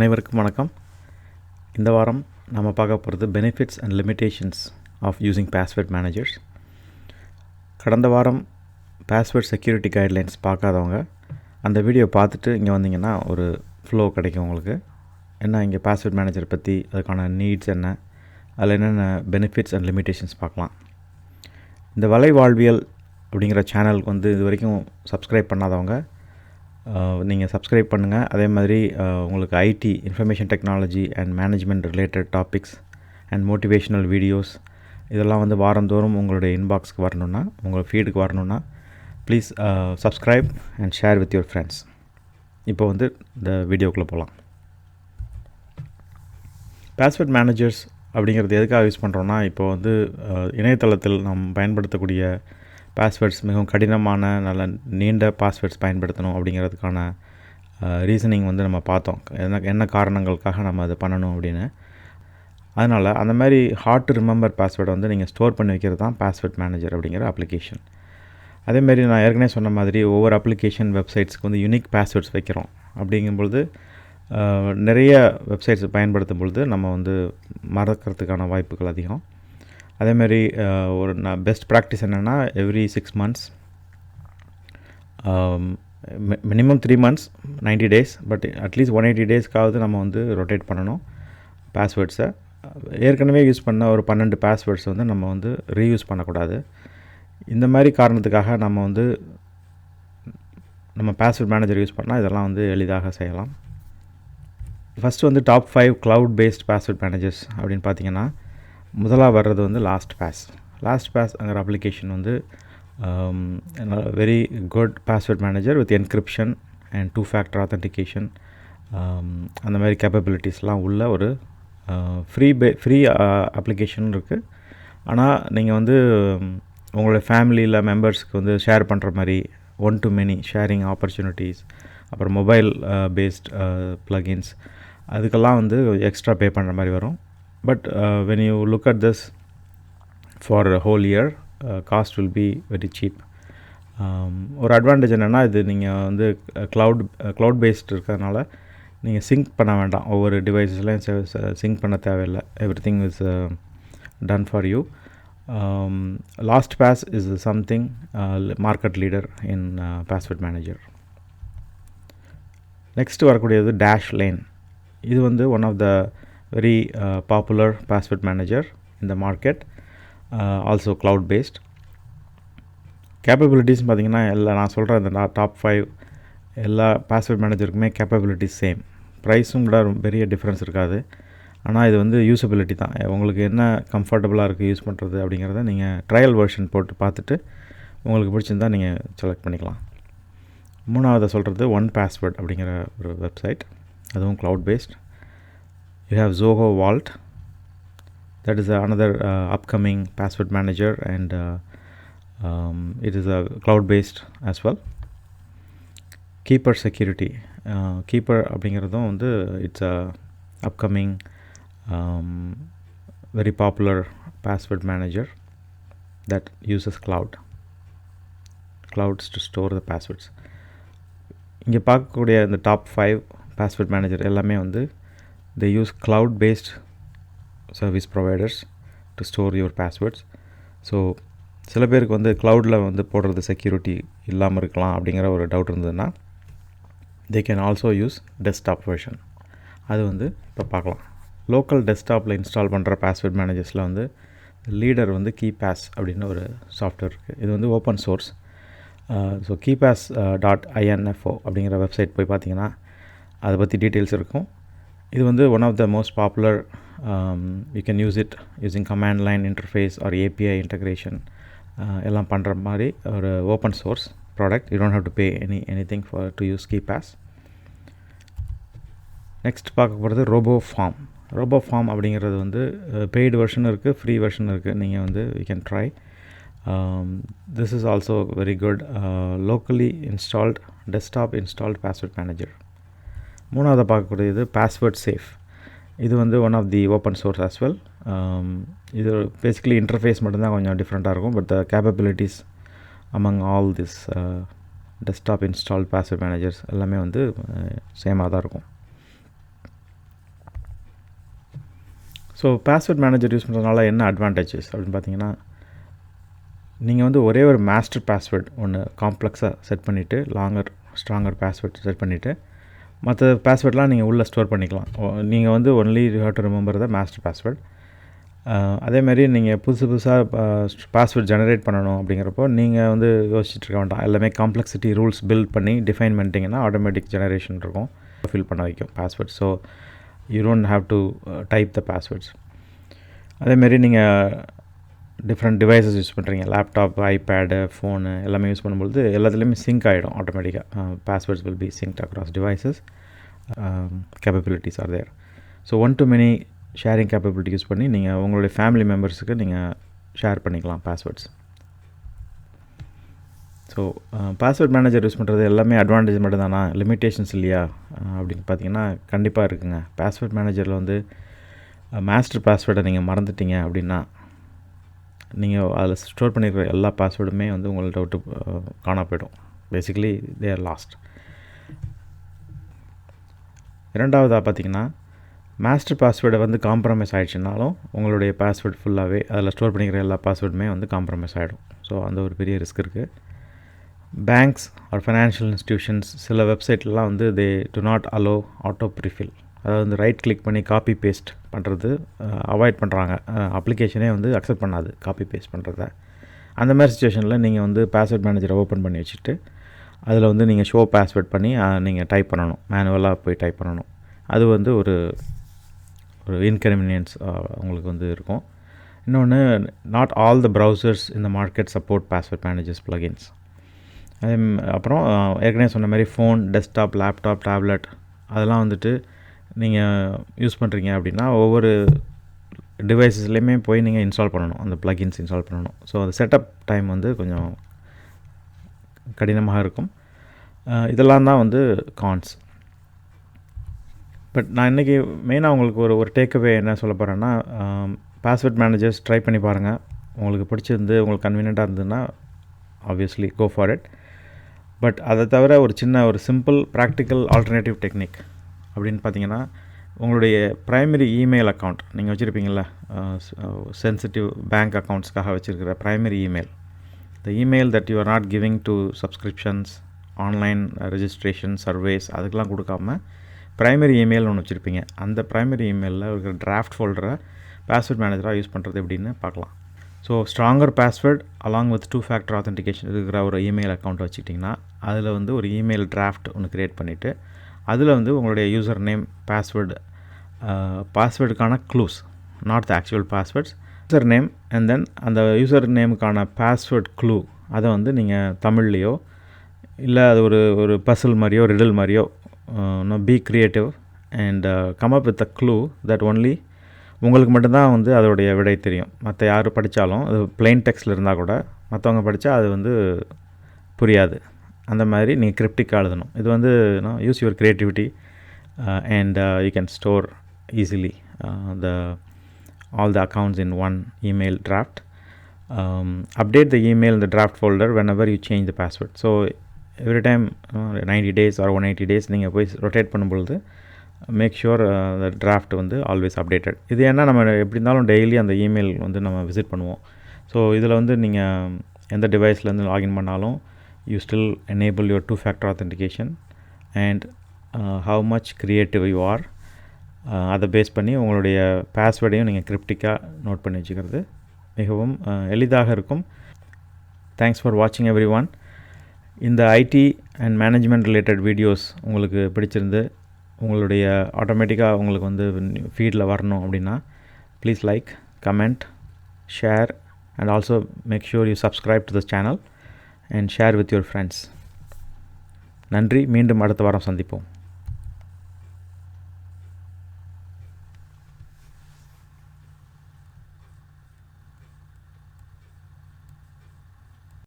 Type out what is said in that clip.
அனைவருக்கும் வணக்கம். இந்த வாரம் நம்ம பார்க்க போகிறது benefits and limitations of using password managers கடந்த வாரம் பாஸ்வேர்ட் செக்யூரிட்டி கைட்லைன்ஸ் பார்க்காதவங்க அந்த வீடியோ பார்த்துட்டு இங்கே வந்தீங்கன்னா ஒரு ஃப்ளோ கிடைக்கும் உங்களுக்கு. என்ன இங்கே பாஸ்வேர்ட் மேனேஜர் பற்றி அதுக்கான நீட்ஸ் என்ன அதில் என்னென்ன பெனிஃபிட்ஸ் அண்ட் லிமிட்டேஷன்ஸ் பார்க்கலாம். இந்த வலை வாழ்வியல் அப்படிங்கிற சேனலுக்கு வந்து இது வரைக்கும் சப்ஸ்கிரைப் பண்ணாதவங்க நீங்கள் சப்ஸ்கிரைப் பண்ணுங்கள் அதே மாதிரி உங்களுக்கு IT information technology and management related topics and motivational videos இதெல்லாம் வந்து வாரந்தோறும் உங்களுடைய இன்பாக்ஸ்க்கு வரணுன்னா உங்கள் ஃபீடுக்கு வரணுன்னா please subscribe and share with your friends இப்போ வந்து இந்த வீடியோக்குள்ளே போகலாம் பாஸ்வேர்ட் மேனேஜர்ஸ் அப்படிங்கிறது எதுக்காக யூஸ் பண்ணுறோன்னா இப்போ வந்து இணையதளத்தில் நாம் பயன்படுத்தக்கூடிய பாஸ்வேர்ட்ஸ் மிகவும் கடினமான நல்ல நீண்ட பாஸ்வேர்ட்ஸ் பயன்படுத்தணும் அப்படிங்கிறதுக்கான ரீசனிங் வந்து நம்ம பார்த்தோம். என்ன என்ன காரணங்களுக்காக நம்ம அதை பண்ணணும் அப்படின்னு. அதனால் அந்த மாதிரி ஹார்ட் டு ரிமெம்பர் பாஸ்வேர்டை வந்து நீங்கள் ஸ்டோர் பண்ணி வைக்கிறது தான் பாஸ்வேர்ட் மேனேஜர் அப்படிங்கிற அப்ளிகேஷன் அதேமாரி நான் ஏற்கனவே சொன்ன மாதிரி ஒவ்வொரு அப்ளிகேஷன் வெப்சைட்ஸ்க்கு வந்து யூனிக் பாஸ்வேர்ட்ஸ் வைக்கிறோம். அப்படிங்கும்பொழுது நிறைய வெப்சைட்ஸ் பயன்படுத்தும் பொழுது நம்ம வந்து மறக்கிறதுக்கான வாய்ப்புகள் அதிகம். அதேமாரி ஒரு நான் பெஸ்ட் ப்ராக்டிஸ் என்னென்னா every six months minimum three months 90 days but at least one eighty டேஸ்க்காவது நம்ம வந்து ரொட்டேட் பண்ணணும் பாஸ்வேர்ட்ஸை ஏற்கனவே யூஸ் பண்ண ஒரு பன்னெண்டு பாஸ்வேர்ட்ஸ் வந்து நம்ம வந்து ரீயூஸ் பண்ணக்கூடாது. இந்த மாதிரி காரணத்துக்காக நம்ம வந்து நம்ம பாஸ்வேர்ட் மேனேஜர் யூஸ் பண்ணால் இதெல்லாம் வந்து எளிதாக செய்யலாம். ஃபஸ்ட்டு வந்து top five cloud based password managers அப்படின்னு பார்த்தீங்கன்னா முதலாக வர்றது வந்து லாஸ்ட் பாஸ் லாஸ்ட் பாஸ்ங்கிற அப்ளிகேஷன் வந்து very good password manager with encryption and two factor authentication அந்த மாதிரி கேப்பபிலிட்டிஸ்லாம் உள்ள ஒரு ஃப்ரீ பே ஃப்ரீ அப்ளிகேஷன் இருக்குது ஆனால் நீங்கள் வந்து um, உங்களோட ஃபேமிலியில் மெம்பர்ஸ்க்கு வந்து ஷேர் பண்ணுற மாதிரி one to many sharing opportunities அப்புறம் மொபைல் பேஸ்ட் ப்ளகின்ஸ் அதுக்கெல்லாம் வந்து எக்ஸ்ட்ரா பே பண்ணுற மாதிரி வரும். But when you look at this for whole year cost will be very cheap ஒரு அட்வான்டேஜ் என்னென்னா இது நீங்கள் வந்து க்ளவுட் க்ளவுட் பேஸ்ட் இருக்கிறதுனால நீங்கள் சிங்க் பண்ண வேண்டாம். ஒவ்வொரு டிவைஸஸ்லையும் சிங்க் பண்ண தேவையில்லை. Everything is done for you LastPass is something market leader in password manager next வரக்கூடியது டேஷ் லைன் இது வந்து one of the very popular password manager இந்த market also cloud based capabilities பார்த்தீங்கன்னா எல்லா நான் சொல்கிற இந்த டாப் ஃபைவ் எல்லா பாஸ்வேர்ட் மேனேஜருக்குமே கேப்பபிலிட்டிஸ் சேம் ப்ரைஸும் கூட பெரிய டிஃப்ரென்ஸ் இருக்காது. ஆனால் இது வந்து யூசபிலிட்டி தான். உங்களுக்கு என்ன கம்ஃபர்டபுளாக இருக்குது யூஸ் பண்ணுறது அப்படிங்கிறத நீங்கள் ட்ரையல் வெர்ஷன் போட்டு பார்த்துட்டு உங்களுக்கு பிடிச்சிருந்தா நீங்கள் செலக்ட் பண்ணிக்கலாம். மூணாவது சொல்கிறது ஒன் பாஸ்வேர்ட் அப்படிங்கிற ஒரு வெப்சைட் அதுவும் cloud based you have Zoho Vault that is another uh, upcoming password manager and uh, um, it is a cloud based as well keeper security uh, keeper அப்படிங்கிறதும் வந்து it's a upcoming very popular password manager that uses cloud clouds to store the passwords இங்கே பார்க்கக்கூடிய இந்த top five password manager எல்லாமே வந்து they use cloud based service providers to store your passwords so சில பேருக்கு வந்து க்ளவுடில் வந்து போடுறது செக்யூரிட்டி இல்லாமல் இருக்கலாம் அப்படிங்கிற ஒரு டவுட் இருந்ததுன்னா they can also use desktop version அது வந்து இப்போ பார்க்கலாம். லோக்கல் டெஸ்க்டாப்பில் இன்ஸ்டால் பண்ணுற பாஸ்வேர்ட் மேனேஜர்ஸில் வந்து லீடர் வந்து கீபேஸ் அப்படின்னு ஒரு சாஃப்ட்வேர் இருக்குது இது வந்து open source so Keybase dot I N F O அப்படிங்கிற வெப்சைட் போய் பார்த்தீங்கன்னா அதை பற்றி டீட்டெயில்ஸ் இருக்கும். இது வந்து one of the most popular you can use it using command line interface or API integration எல்லாம் பண்ணுற மாதிரி ஒரு open source product you don't have to pay any anything for to use KeePass next பார்க்க போகிறது RoboForm RoboForm அப்படிங்கிறது வந்து paid version இருக்குது free version இருக்குது நீங்கள் வந்து you can try this is also very good locally installed desktop installed password manager மூணாவது பார்க்கக்கூடியது பாஸ்வேர்ட் சேஃப் இது வந்து one of the open source as well இது பேசிக்கலி இன்டர்ஃபேஸ் மட்டும்தான் கொஞ்சம் டிஃப்ரெண்ட்டாக இருக்கும் but the capabilities among all this desktop install password managers எல்லாமே வந்து uh, சேமாக தான் இருக்கும். ஸோ பாஸ்வேர்ட் மேனேஜர் யூஸ் பண்ணுறதுனால என்ன அட்வான்டேஜஸ் அப்படின்னு பார்த்தீங்கன்னா நீங்கள் வந்து ஒரே ஒரு மாஸ்டர் பாஸ்வேர்ட் ஒன்று காம்ப்ளெக்ஸாக செட் பண்ணிவிட்டு லாங்கர் ஸ்ட்ராங்கர் பாஸ்வேர்ட் செட் பண்ணிவிட்டு மற்ற பாஸ்வேர்ட்லாம் நீங்கள் உள்ளே ஸ்டோர் பண்ணிக்கலாம். நீங்கள் வந்து only you have to remember the master password அதேமாரி நீங்கள் புதுசு புதுசாக பாஸ்வேர்ட் ஜெனரேட் பண்ணணும் அப்படிங்கிறப்போ நீங்கள் வந்து யோசிச்சுட்டு இருக்க வேண்டாம். எல்லாமே காம்ப்ளெக்சிட்டி ரூல்ஸ் பில்ட் பண்ணி டிஃபைன் பண்ணிட்டீங்கன்னா ஆட்டோமேட்டிக் ஜெனரேஷன் இருக்கும். ஃபில் பண்ண வைக்கும் password so you don't have to type the passwords அதேமாரி நீங்கள் டிஃப்ரெண்ட் டிவைசஸ் யூஸ் பண்ணுறீங்க லேப்டாப் ஐபேடு ஃபோனு எல்லாமே யூஸ் பண்ணும்போது எல்லாத்துலேயுமே சிங்க் ஆகிடும் ஆட்டோமேட்டிக்காக passwords will be sync across devices capabilities are there so one to many sharing capability use பண்ணி நீங்கள் உங்களுடைய ஃபேமிலி மெம்பர்ஸுக்கு நீங்கள் ஷேர் பண்ணிக்கலாம் passwords so password manager use பண்ணுறது எல்லாமே அட்வான்டேஜ் மட்டும் தானா? லிமிட்டேஷன்ஸ் இல்லையா? அப்படின்னு பார்த்தீங்கன்னா கண்டிப்பாக இருக்குங்க. பாஸ்வேர்ட் மேனேஜரில் வந்து மாஸ்டர் பாஸ்வேர்டை நீங்கள் மறந்துட்டீங்க அப்படின்னா நீங்கள் அதில் ஸ்டோர் பண்ணியிருக்கிற எல்லா பாஸ்வேர்டுமே வந்து உங்கள்கிட்ட விட்டு காணா போயிடும். பேசிக்கலி தே ஆர் லாஸ்ட் இரண்டாவதாக பார்த்தீங்கன்னா மாஸ்டர் பாஸ்வேர்டை வந்து காம்ப்ரமைஸ் ஆகிடுச்சுனாலும் உங்களுடைய பாஸ்வேர்ட் ஃபுல்லாகவே அதில் ஸ்டோர் பண்ணிக்கிற எல்லா பாஸ்வேர்டுமே வந்து காம்ப்ரமைஸ் ஆகிடும் ஸோ அந்த ஒரு பெரிய ரிஸ்க் இருக்குது பேங்க்ஸ் ஆர் ஃபைனான்ஷியல் இன்ஸ்டியூஷன்ஸ் சில வெப்சைட்லாம் வந்து they do not allow auto prefill அதாவது வந்து ரைட் கிளிக் பண்ணி காப்பி பேஸ்ட் பண்ணுறது அவாய்ட் பண்ணுறாங்க அப்ளிகேஷனே வந்து அக்செப்ட் பண்ணாது காப்பி பேஸ்ட் பண்ணுறத அந்த மாதிரி சுச்சுவேஷனில் நீங்கள் வந்து பாஸ்வேர்ட் மேனேஜரை ஓப்பன் பண்ணி வச்சுட்டு அதில் வந்து நீங்கள் ஷோ பாஸ்வேர்ட் பண்ணி நீங்கள் டைப் பண்ணணும். மேனுவலாக போய் டைப் பண்ணணும். அது வந்து ஒரு ஒரு இன்கன்வீனியன்ஸ் உங்களுக்கு வந்து இருக்கும். இன்னொன்று நாட் ஆல் த ப்ரௌசர்ஸ் இந்த market support password managers plugins அதே அப்புறம் ஏற்கனவே சொன்ன மாதிரி ஃபோன் டெஸ்க்டாப் லேப்டாப் டேப்லெட் அதெல்லாம் வந்துட்டு நீங்கள் யூஸ் பண்ணுறீங்க அப்படின்னா ஒவ்வொரு டிவைஸஸ்லேயுமே போய் நீங்கள் இன்ஸ்டால் பண்ணணும். அந்த ப்ளகின்ஸ் இன்ஸ்டால் பண்ணணும். ஸோ அந்த செட்டப் டைம் வந்து கொஞ்சம் கடினமாக இருக்கும். இதெல்லாம் தான் வந்து கான்ஸ் பட் நான் இன்றைக்கி மெயினாக உங்களுக்கு ஒரு ஒரு டேக்அவே என்ன சொல்ல போகிறேன்னா பாஸ்வேர்ட் மேனேஜர்ஸ் ட்ரை பண்ணி பாருங்கள் உங்களுக்கு பிடிச்சிருந்து உங்களுக்கு கன்வீனியண்ட்டாக இருந்ததுன்னா obviously go for it but அதை தவிர ஒரு சின்ன ஒரு சிம்பிள் ப்ராக்டிக்கல் ஆல்டர்னேட்டிவ் டெக்னிக் அப்படின்னு பார்த்தீங்கன்னா உங்களுடைய ப்ரைமரி இமெயில் அக்கௌண்ட் நீங்கள் வச்சுருப்பீங்கள சென்சிட்டிவ் பேங்க் அக்கௌண்ட்ஸ்க்காக வச்சுருக்கிற primary email the email that you are not giving to subscriptions online registration surveys அதுக்கெலாம் கொடுக்காம ப்ரைமரி இமெயில் ஒன்று வச்சுருப்பீங்க. அந்த ப்ரைமரி இமெயிலில் இருக்கிற டிராஃப்ட் ஃபோல்டரை பாஸ்வேர்ட் மேனேஜராக யூஸ் பண்ணுறது எப்படின்னு பார்க்கலாம். So stronger password along with two factor authentication இருக்கிற ஒரு இமெயில் அக்கௌண்ட் வச்சுக்கிட்டிங்கன்னா அதில் வந்து ஒரு இமெயில் டிராஃப்ட் ஒன்று க்ரியேட் பண்ணிவிட்டு அதில் வந்து உங்களுடைய user name password பாஸ்வேர்டுக்கான clues not the actual passwords user name and then அந்த யூசர் நேமுக்கான பாஸ்வேர்ட் க்ளூ அதை வந்து நீங்கள் தமிழ்லேயோ இல்லை அது ஒரு ஒரு பசில் மாதிரியோ ரிடில் மாதிரியோ be creative and come up with a clue that only உங்களுக்கு மட்டும்தான் வந்து அதோடைய விடை தெரியும். மற்ற யார் படித்தாலும் அது பிளெயின் டெக்ஸ்டில் இருந்தால் கூட மற்றவங்க படித்தா அது வந்து புரியாது. அந்த மாதிரி நீங்கள் கிரிப்டிக்காக எழுதணும். இது வந்து use your creativity and you can store easily the all the accounts in one email draft update the email இந்த draft folder whenever you change the password so every time ninety days or one eighty days நீங்கள் போய் rotate பண்ணும்பொழுது make sure அந்த draft வந்து always updated இது ஏன்னா நம்ம எப்படி இருந்தாலும் டெய்லி அந்த இமெயில் வந்து நம்ம விசிட் பண்ணுவோம். ஸோ இதில் வந்து நீங்கள் எந்த டிவைஸ்லேருந்து லாகின் பண்ணாலும் you still your two two authentication and and how much creative you are uh, அதை பேஸ் பண்ணி உங்களுடைய பாஸ்வேர்டையும் நீங்கள் கிரிப்டிக்காக நோட் பண்ணி வச்சுக்கிறது மிகவும் uh, எளிதாக இருக்கும். தேங்க்ஸ் ஃபார் வாட்சிங் எவ்ரி ஒன் இந்த IT and management related videos உங்களுக்கு பிடிச்சிருந்து உங்களுடைய ஆட்டோமேட்டிக்காக உங்களுக்கு வந்து ஃபீடில் வரணும் அப்படின்னா please like comment share and also make sure you subscribe to this channel and share with your friends நன்றி. மீண்டும் அடுத்த வாரம் சந்திப்போம்.